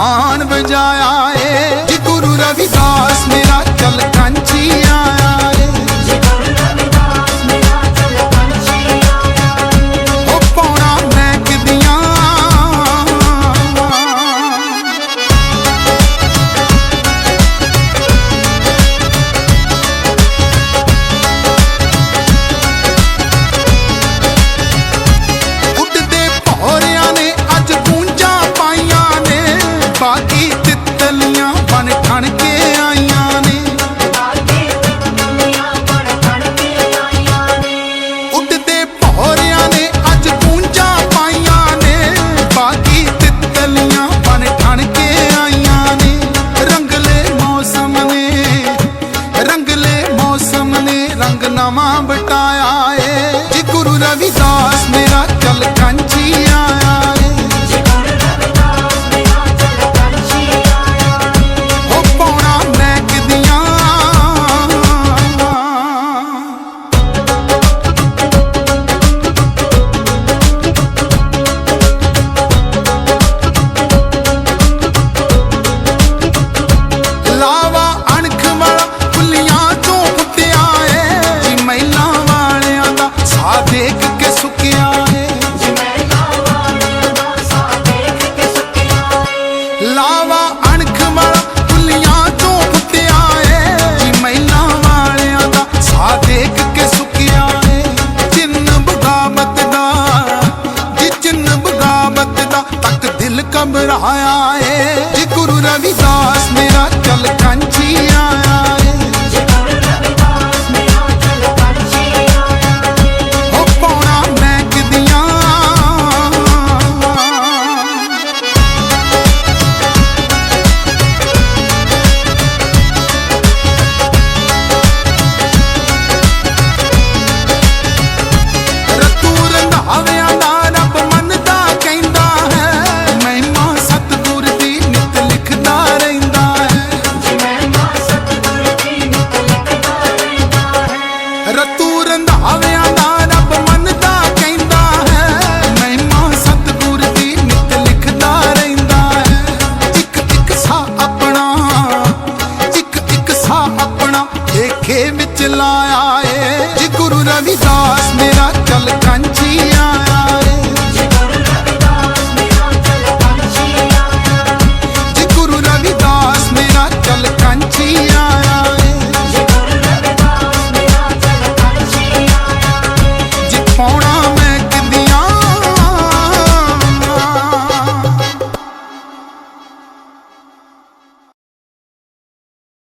ਆਣ ਬਜਾਇਆ ਤਨੀਆਂ ਬਾਕੀ ਤਿੱਤਲੀਆਂ ਬਣ ਖਣ ਕੇ ਆਈਆਂ ਨੇ। ਰੰਗਲੇ ਮੌਸਮ ਨੇ, ਰੰਗਲੇ ਮੌਸਮ ਨੇ ਰੰਗ ਨਾਮਾ ਬਟਾਇਆ ਏ। ਜੀ ਗੁਰੂ ਰਵਿਦਾਸ ਮੇਰਾ ਚਲ ਕਾਂਝੀ ਕਮਰਾਇਆ ਏ। ਜੀ ਗੁਰੂ ਰਵਿਦਾਸ ਮੇਰਾ ਚਲ ਵੀ ਮੇਰਾ ਚਲ ਕੰਜ